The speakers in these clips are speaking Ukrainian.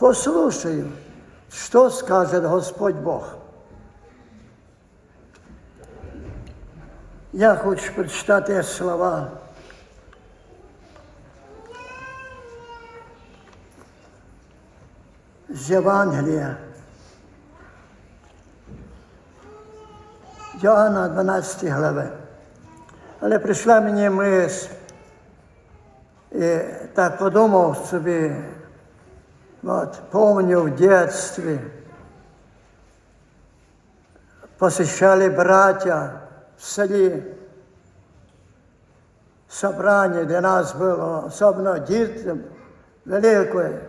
Послушаю, что скажет Господь Бог. Я хочу прочитати слова. З Євангелія. Йоанна 12 глави. Але прийшла мені мисль, і так подумав собі, от, помню в дитинстві, посещали браття в селі, собрання для нас було, особливо дітям, великое.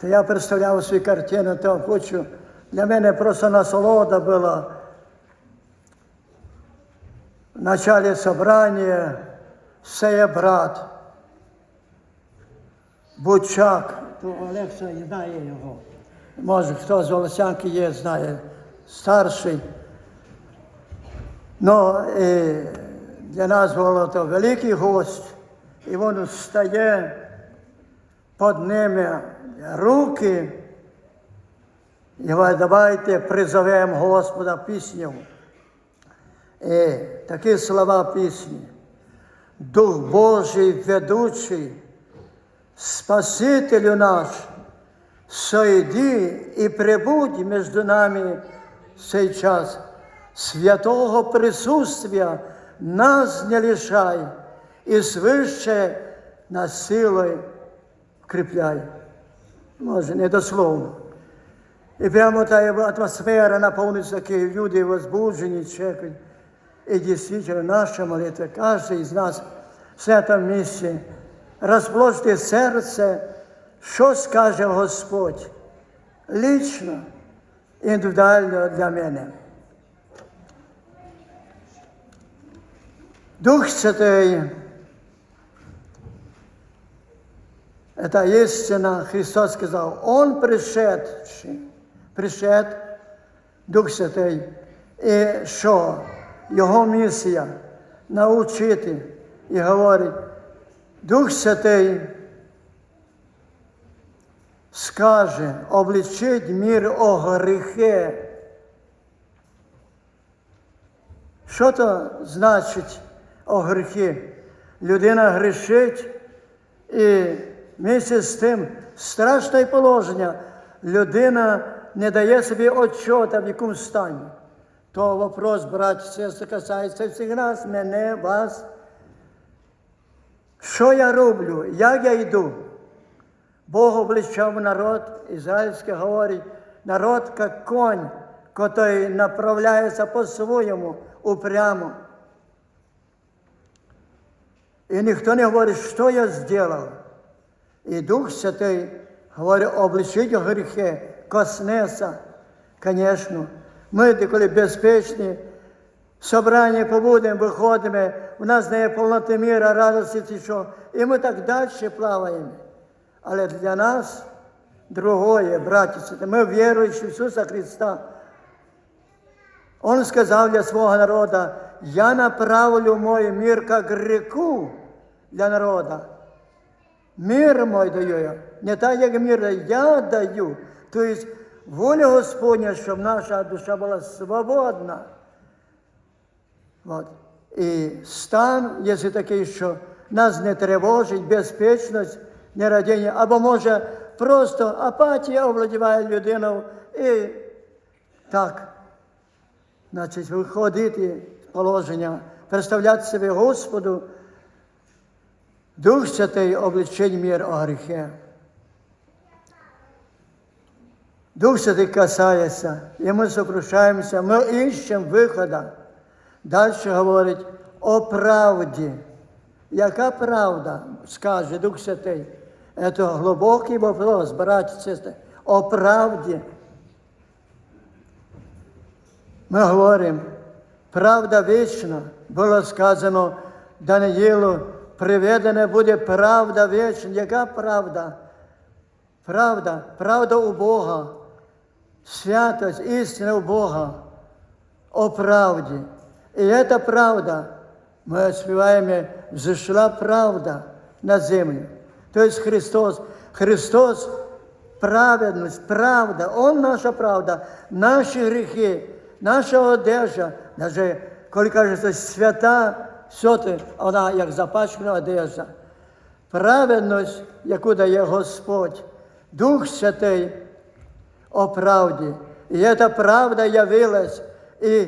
То я представляв свою картину, то хочу. Для мене просто насолода була. В начале собрания сеє брат Бучак, то Олекса знає його. Може, хто з Волосянки є, знає, старший. Ну, і для нас було то великий гость, і він стає під ними руки і говорить, давайте призовемо Господа пісню. І такі слова пісні. Дух Божий ведучий, Спасителю наш, сойди і прибудь між нами в цей час. Святого присутствия нас не лишай і свище нас силою вкріпляй. Може, недословно. І прямо та атмосфера наповниться такі люди возбуждені, чекають. И действительно, наша молитва, каждый из нас в этом місці, розплощте серце, що скаже Господь лично, індивідуально для мене. Дух Святий, это истина, Христос сказал, Он пришедший, пришед, Дух Святий, і що? Його місія навчити і говорить, Дух Святий скаже, обличить мір о гріхи. Що то значить о гріхи? Людина грішить і місяць з тим страшне положення. Людина не дає собі отчота, в якому стані. То вопрос, брат, сестри, касається всіх нас, мене, вас. Що я роблю? Як я йду? Бог обличав народ, ізраїльський говорить, народ як конь, який направляється по-своєму упрямо. І ніхто не говорить, що я зробив. І Дух Святий говорить, обличить гріхи, коснеться, звісно. Ми, коли безпечні, в собранні побудемо, виходимо, у нас не є повноти міра, радості, чи що. І ми так далі плаваємо. Але для нас другое, братці, ми віруючи в Ісуса Христа. Он сказав для свого народу, я направлю мой мир как реку для народа. Мир мой даю я. Не так, як мир я даю. Тобто воля Господня, щоб наша душа була свободна. От. І стан, якщо такий, що нас не тривожить, безпечність, нерадіння, або може просто апатія овладіває людину і так, значить, виходити з положення, представляти себе Господу, Дух Святий обличить мір о гріхи. Дух Святий касається, і ми сокрушаємося, ми іщемо виходу. Далі говорить о правді. Яка правда, скаже Дух Святий? Це глибокий вопрос, браті сестри, о правді. Ми говоримо, правда вічна, було сказано Даниїлу, приведена буде правда вічна. Яка правда? Правда, правда у Бога, святость, істина у Бога, о правді. І эта правда, ми співаємо, взошла правда на землю. Тобто Христос, Христос праведність, правда, Он наша правда, наші гріхи, наша одежа, навіть коли кажеться свята, соти, вона як запачкана одежа. Праведність, яку дає Господь, Дух Святий о правді. І ця правда явилась і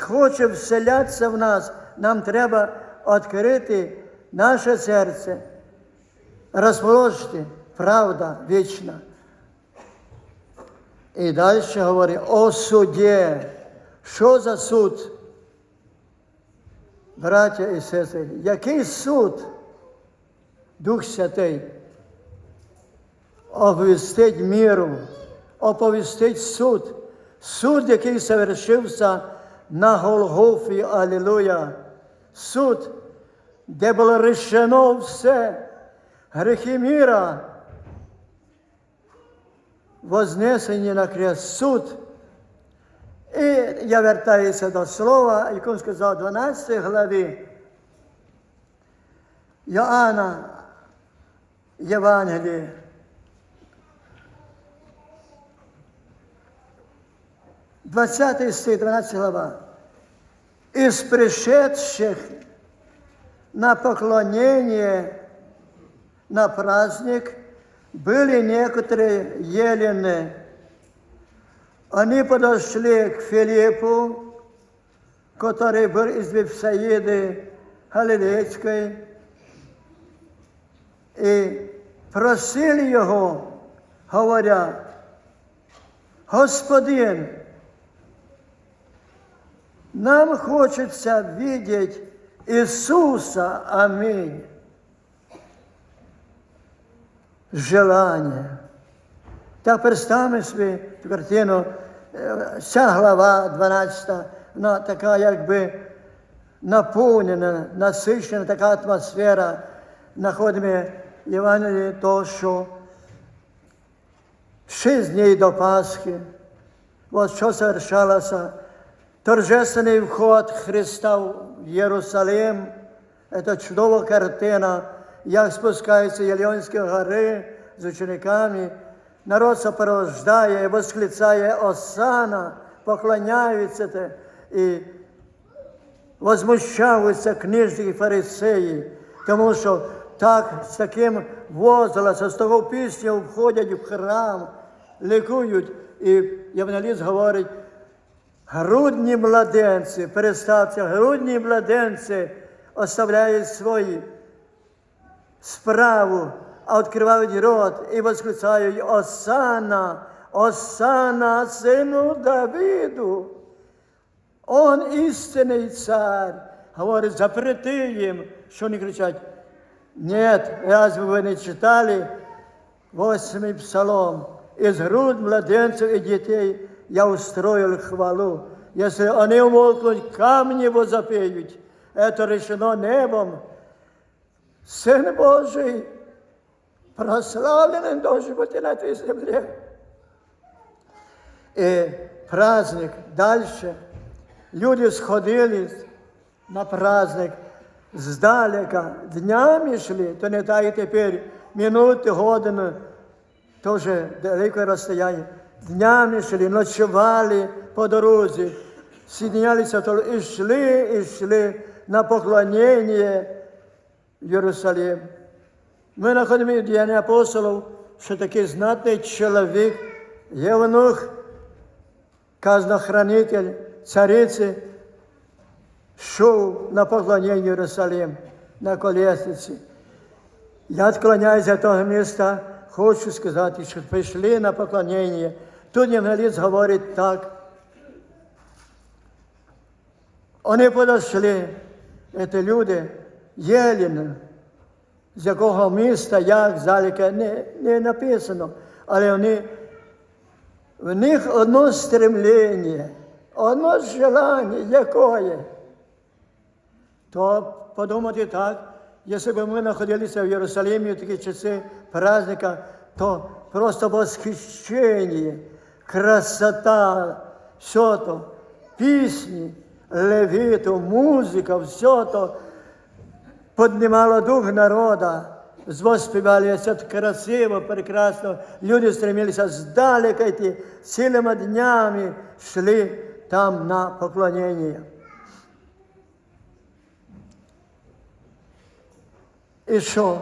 хоче вселятися в нас. Нам треба відкрити наше серце, розположити правда вічна. І далі говорить о суді. Що за суд? Браття і сестри, який суд? Дух Святий оповістить міру, оповістить суд, суд, який совершився на Голгофі, Алілуя. Суд, де було рішено все, гріхи міра, вознесені на крест суд. І я вертаюся до слова, яке сказав 12 главі Йоанна Євангелії. Двадцятий стих, 12 глава. Из пришедших на поклонение на праздник были некоторые елены. Они подошли к Филиппу, который был из Вифсаиды Галилейской, и просили его, говоря, Господин, нам хочется видеть Иисуса. Аминь. Желание. Так представимо собі цю картину, Е, ця глава 12, вона така якби наповнена, насичена така атмосфера. Знаходимо Євангелії то, що шість днів до Пасхи, от що совершалося, торжественний вход Христа в Єрусалим, це чудова картина, як спускаються Єльонські гори з учениками, народ сопровождає восклицає Осана, поклоняються те, і возмущаються книжники і фарисеї, тому що так з таким возгласом, з того пісня входять в храм, лікують. І Євангеліст говорить, грудні младенці, переставте, грудні младенці оставляють свої справу, а відкривають рот і восклицають Осана, Осана, сину Давиду. Он істинний цар. Говорить, запрети їм, що вони кричать. Нет, разве ви не читали восьмий псалом? Из груд младенцев и детей я устроил хвалу. Если они умолкнут, камни возопеют. Это решено небом. Сын Божий, прославленный должен быть и на этой земле. И праздник дальше. Люди сходились на праздник здалека, днями шли, то не так і тепер минути, години, то вже далеке розстояння. Днями шли, ночували по дорозі, соединялися, то і йшли, і йшли на поклонення Єрусалим. Ми знаходимо в Діянні апостолів, що такий знатний чоловік, Євнух, казнохранитель цариці, йшов на поклонення Єрусалим на колесниці. Я відклоняюся від того міста, хочу сказати, що прийшли на поклонення. Тут Євангеліст говорить так. Вони подошли, це люди, Єліни, з якого міста, як заліка, не, не написано, але вони, в них одно стремлення, одно желання, якое. То подумати так, якщо б ми знаходилися в Єрусалимі в такі часи праздника, то просто восхищення, красота, все то, пісні, левіту, музика, все то піднімало дух народа, воспевали все красиво, прекрасно. Люди стремились сдалека идти, целыми днями шли там на поклонение. І що?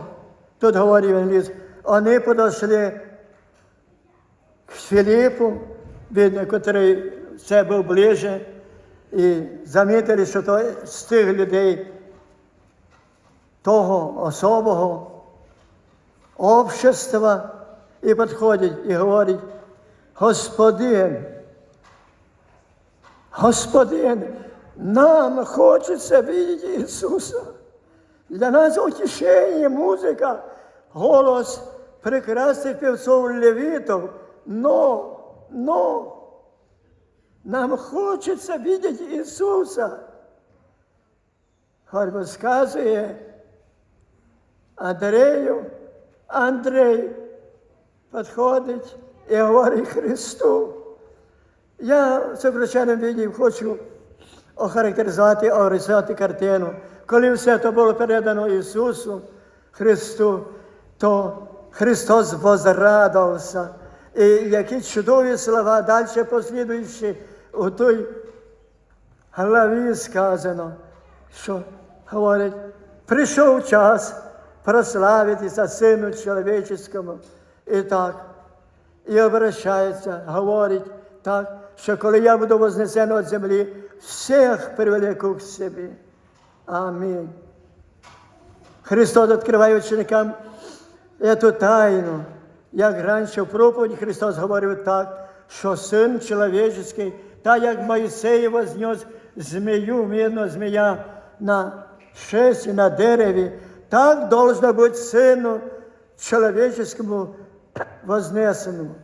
Тут говорив Євангеліст, вони подошли к Філіпу, видно, який це був ближче, і замітили, що то з тих людей того особого общества і підходять і говорять, Господин, Господин, нам хочеться видіти Ісуса. Для нас утешение, музыка, голос прекрасных певцов левитов, но, но нам хочется видеть Иисуса. Хоть высказывая Андрею, Андрей підходить і говорить Христу. Я в сокращеному віді хочу охарактеризувати, орисувати картину. Коли все це було передано Ісусу Христу, то Христос возрадувався. І які чудові слова далі послідуючи у той главі сказано, що говорить, прийшов час прославитися Сину Чоловічому. І так, і обращається, говорить так, що коли я буду вознесений від землі, всіх привлеку к собі. Амінь. Христос відкриває ученикам эту тайну. Як раніше в проповіді Христос говорив так, що Син чоловічий, так як Моїсей вознес змію, мирно змія на шесті, на дереві, так должно бути Сину чоловічому вознесеному.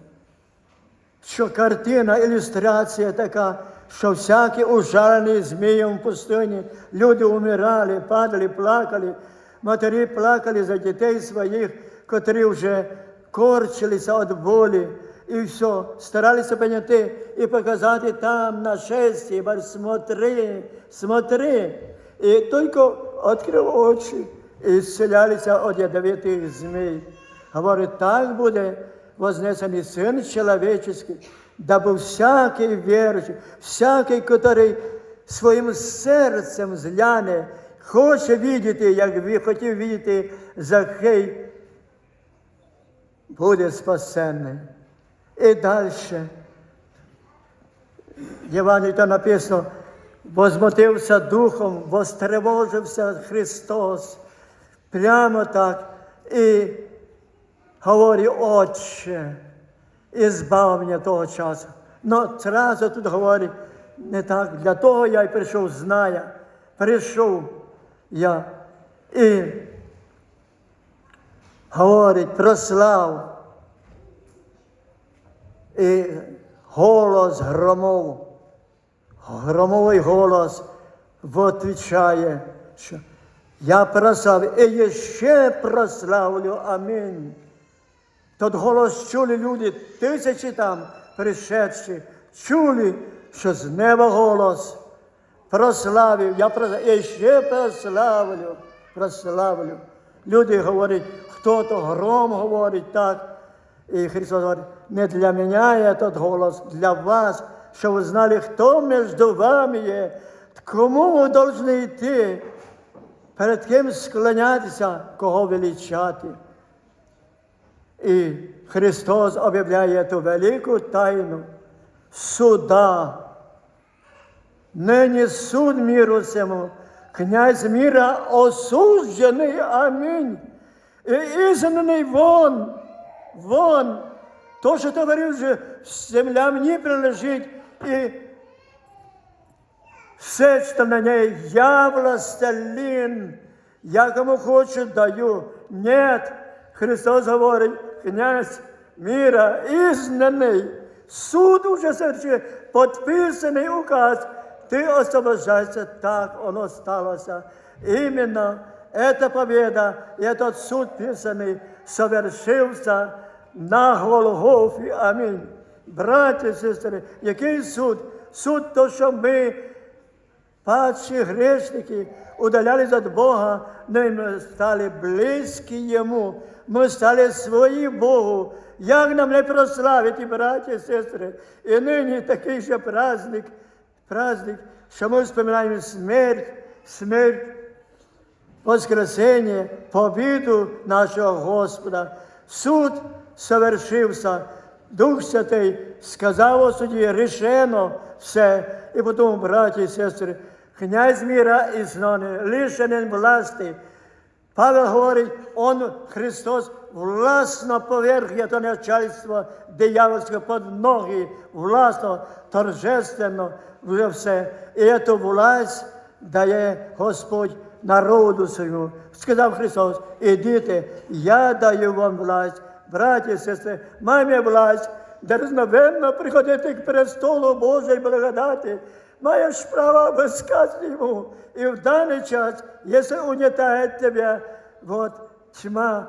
Що картина, ілюстрація така, що всякий ужалений змієм в пустині, люди умирали, падали, плакали, матері плакали за дітей своїх, котрі вже корчилися від болі. І все, старалися поняти і показати там на шесті, смотри, смотри. І тільки відкрив очі і зцілялися від ядовитих змій. Говорить, так буде вознесений Син Человеческий, дабы всякий віруючий, всякий, который своїм серцем згляне, хоче видіти, як хотів видіти Захей, буде спасенний. І далі. В Євангелії там написано, возмотився духом, востревожився Христос. Прямо так. І говорить, Отче, і збав мене того часу. Но зразу тут говорить, не так, для того я й прийшов, зная, прийшов я і говорить, прослав. І голос громов, громовий голос відповідає, що я прославлю і ще прославлю. Амінь. Тот голос чули люди, тисячі там пришедші, чули, що з неба голос прославив, я прославлю, і ще прославлю, прославлю. Люди говорять, хто то гром говорить так. І Христос говорить, не для мене тот голос, для вас, щоб ви знали, хто між вами є, кому ви повинні йти, перед ким склонятися, кого величати. І Христос об'являє ту велику тайну суда. Нині суд міру цьому, князь міра осуджений, амінь. Ізнаний вон, вон, то, що говорив, що земля мені прилежить, і все, що на ній, я властелин, я кому хочу даю. Нет, Христос говорить, князь міра, ізнаний, суд уже серче, підписаний указ, ти освобождайся, так воно сталося. Іменно эта победа, этот суд писаний, совершився на Голгофі. Амінь. Браті і сестри, який суд? Суд то, що ми падшие грешники удалялись от Бога, но и мы стали близки Ему. Мы стали свои Богу. Як нам не прославити, браті і сестри, і нині такий же праздник, праздник, що ми вспоминаємо смерть, смерть Воскресение, побіду нашого Господа. Суд совершився. Дух Святий сказав у суді, рішено все. І потім, браті і сестри, князь міра і знони, лишений власти. Павел говорить, он, Христос, власно поверг то начальство диявольське під ноги, власно, торжественно, вже все. І цю власть дає Господь народу своєму. Сказав Христос, ідіть, я даю вам власть, браті і сестри, маємо власть, дерзновенно приходити к престолу Божої благодаті. Маєш право висказати йому. І в даний час, якщо унітає тебе, вот, тьма,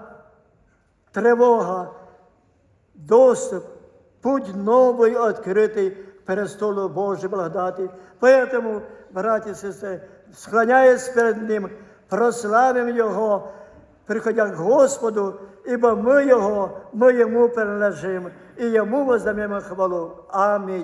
тревога, доступ, путь новый открытый к престолу Божьей благодати. Поэтому, братья и сестры, склоняясь перед Ним, прославим Його, приходя к Господу, ібо ми Його, ми Йому принадлежим, і Йому воздаємо хвалу. Амінь.